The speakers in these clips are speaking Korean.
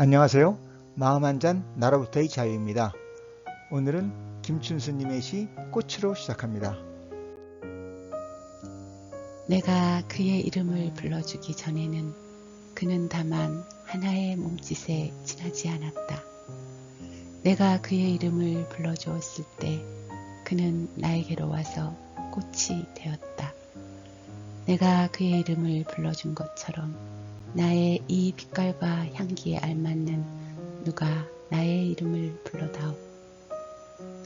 안녕하세요. 마음 한 잔 나로부터의 자유입니다. 오늘은 김춘수님의 시 꽃으로 시작합니다. 내가 그의 이름을 불러주기 전에는 그는 다만 하나의 몸짓에 지나지 않았다. 내가 그의 이름을 불러주었을 때 그는 나에게로 와서 꽃이 되었다. 내가 그의 이름을 불러준 것처럼 나의 이 빛깔과 향기에 알맞는 누가 나의 이름을 불러다오.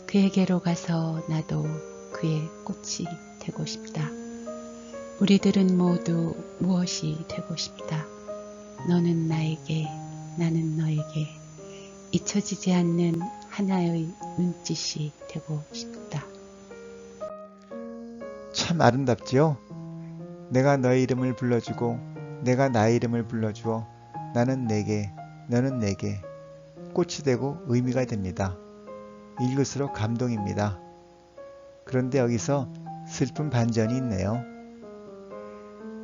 그에게로 가서 나도 그의 꽃이 되고 싶다. 우리들은 모두 무엇이 되고 싶다. 너는 나에게, 나는 너에게 잊혀지지 않는 하나의 눈짓이 되고 싶다. 참 아름답지요? 내가 너의 이름을 불러주고 내가 나의 이름을 불러주어 나는 내게 너는 내게 꽃이 되고 의미가 됩니다. 읽을수록 감동입니다. 그런데 여기서 슬픈 반전이 있네요.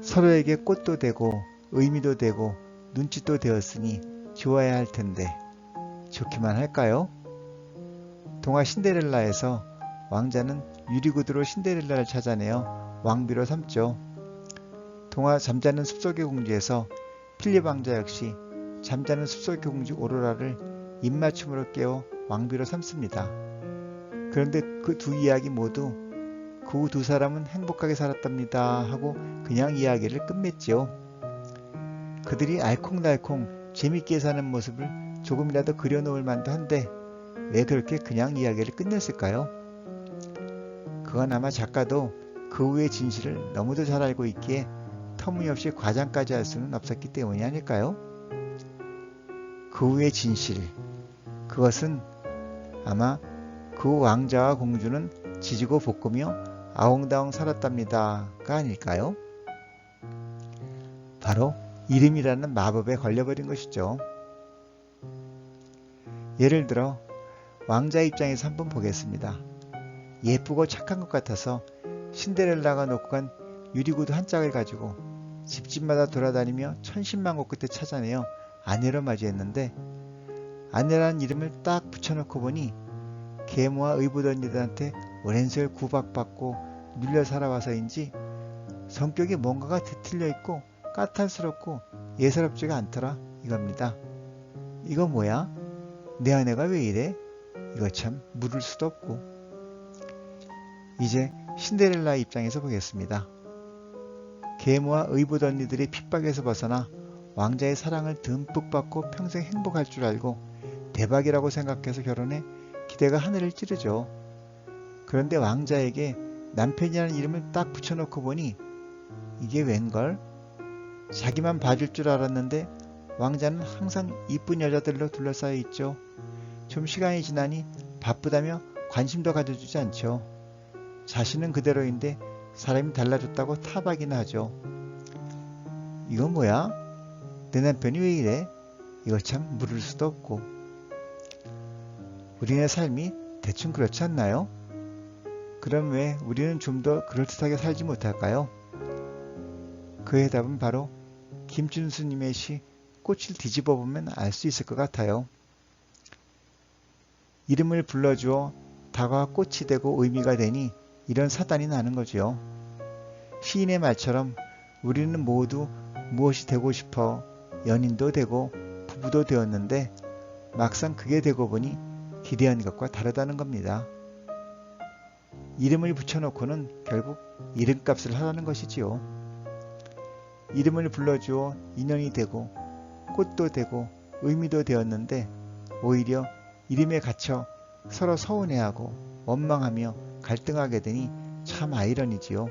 서로에게 꽃도 되고 의미도 되고 눈짓도 되었으니 좋아야 할 텐데 좋기만 할까요? 동화 신데렐라에서 왕자는 유리구두로 신데렐라를 찾아내어 왕비로 삼죠. 동화 잠자는 숲속의 공주에서 필립 왕자 역시 잠자는 숲속의 공주 오로라를 입맞춤으로 깨워 왕비로 삼습니다. 그런데 그 두 이야기 모두 그 두 사람은 행복하게 살았답니다 하고 그냥 이야기를 끝맺지요. 그들이 알콩달콩 재밌게 사는 모습을 조금이라도 그려놓을 만도 한데 왜 그렇게 그냥 이야기를 끝냈을까요? 그건 아마 작가도 그 후의 진실을 너무도 잘 알고 있기에 터무니없이 과장까지 할 수는 없었기 때문이 아닐까요? 그 후의 진실, 그것은 아마 그 왕자와 공주는 지지고 볶으며 아웅다웅 살았답니다가 아닐까요? 바로 이름이라는 마법에 걸려버린 것이죠. 예를 들어 왕자 입장에서 한번 보겠습니다. 예쁘고 착한 것 같아서 신데렐라가 놓고 간 유리구두 한 짝을 가지고 집집마다 돌아다니며 천신만고 끝에 찾아내어 아내로 맞이했는데 아내라는 이름을 딱 붙여놓고 보니 계모와 의붓언니들한테 오랜 세월 구박받고 눌려 살아와서인지 성격이 뭔가가 뒤틀려 있고 까탈스럽고 예사롭지가 않더라 이겁니다. 이거 뭐야? 내 아내가 왜 이래? 이거 참 물을 수도 없고 이제 신데렐라 입장에서 보겠습니다. 계모와 의붓 언니들의 핍박에서 벗어나 왕자의 사랑을 듬뿍 받고 평생 행복할 줄 알고 대박이라고 생각해서 결혼해 기대가 하늘을 찌르죠. 그런데 왕자에게 남편이라는 이름을 딱 붙여놓고 보니 이게 웬걸? 자기만 봐줄 줄 알았는데 왕자는 항상 이쁜 여자들로 둘러싸여 있죠. 좀 시간이 지나니 바쁘다며 관심도 가져주지 않죠. 자신은 그대로인데 사람이 달라졌다고 타박이나 하죠. 이건 뭐야? 내 남편이 왜 이래? 이거 참 물을 수도 없고. 우리네 삶이 대충 그렇지 않나요? 그럼 왜 우리는 좀 더 그럴듯하게 살지 못할까요? 그의 답은 바로 김준수님의 시 꽃을 뒤집어 보면 알 수 있을 것 같아요. 이름을 불러주어 다가와 꽃이 되고 의미가 되니 이런 사단이 나는 거지요. 시인의 말처럼 우리는 모두 무엇이 되고 싶어 연인도 되고 부부도 되었는데 막상 그게 되고 보니 기대한 것과 다르다는 겁니다. 이름을 붙여놓고는 결국 이름값을 하라는 것이지요. 이름을 불러주어 인연이 되고 꽃도 되고 의미도 되었는데 오히려 이름에 갇혀 서로 서운해하고 원망하며 갈등하게 되니 참 아이러니지요.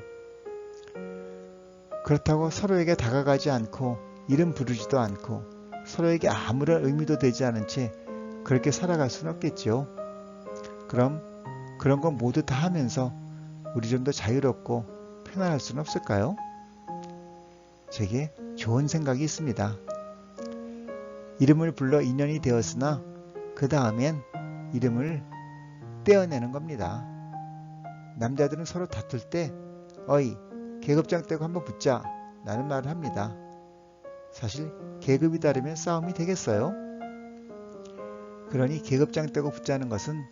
그렇다고 서로에게 다가가지 않고 이름 부르지도 않고 서로에게 아무런 의미도 되지 않은 채 그렇게 살아갈 수는 없겠지요. 그럼 그런 건 모두 다 하면서 우리 좀 더 자유롭고 편안할 수는 없을까요? 제게 좋은 생각이 있습니다. 이름을 불러 인연이 되었으나 그 다음엔 이름을 떼어내는 겁니다. 남자들은 서로 다툴 때 어이 계급장 떼고 한번 붙자 라는 말을 합니다. 사실 계급이 다르면 싸움이 되겠어요? 그러니 계급장 떼고 붙자는 것은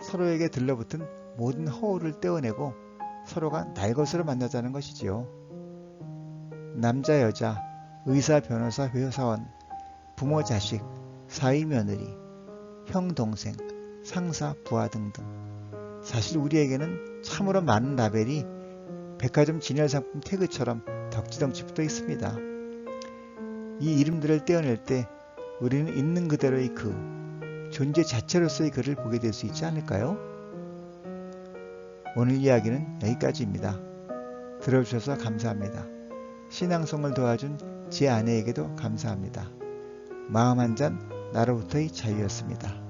서로에게 들러붙은 모든 허울을 떼어내고 서로가 날 것으로 만나자는 것이지요. 남자, 여자, 의사, 변호사, 회사원, 부모, 자식, 사위, 며느리, 형, 동생, 상사, 부하 등등. 사실 우리에게는 참으로 많은 라벨이 백화점 진열상품 태그처럼 덕지덕지 붙어 있습니다. 이 이름들을 떼어낼 때 우리는 있는 그대로의 그 존재 자체로서의 그를 보게 될 수 있지 않을까요? 오늘 이야기는 여기까지입니다. 들어주셔서 감사합니다. 신앙송을 도와준 제 아내에게도 감사합니다. 마음 한 잔 나로부터의 자유였습니다.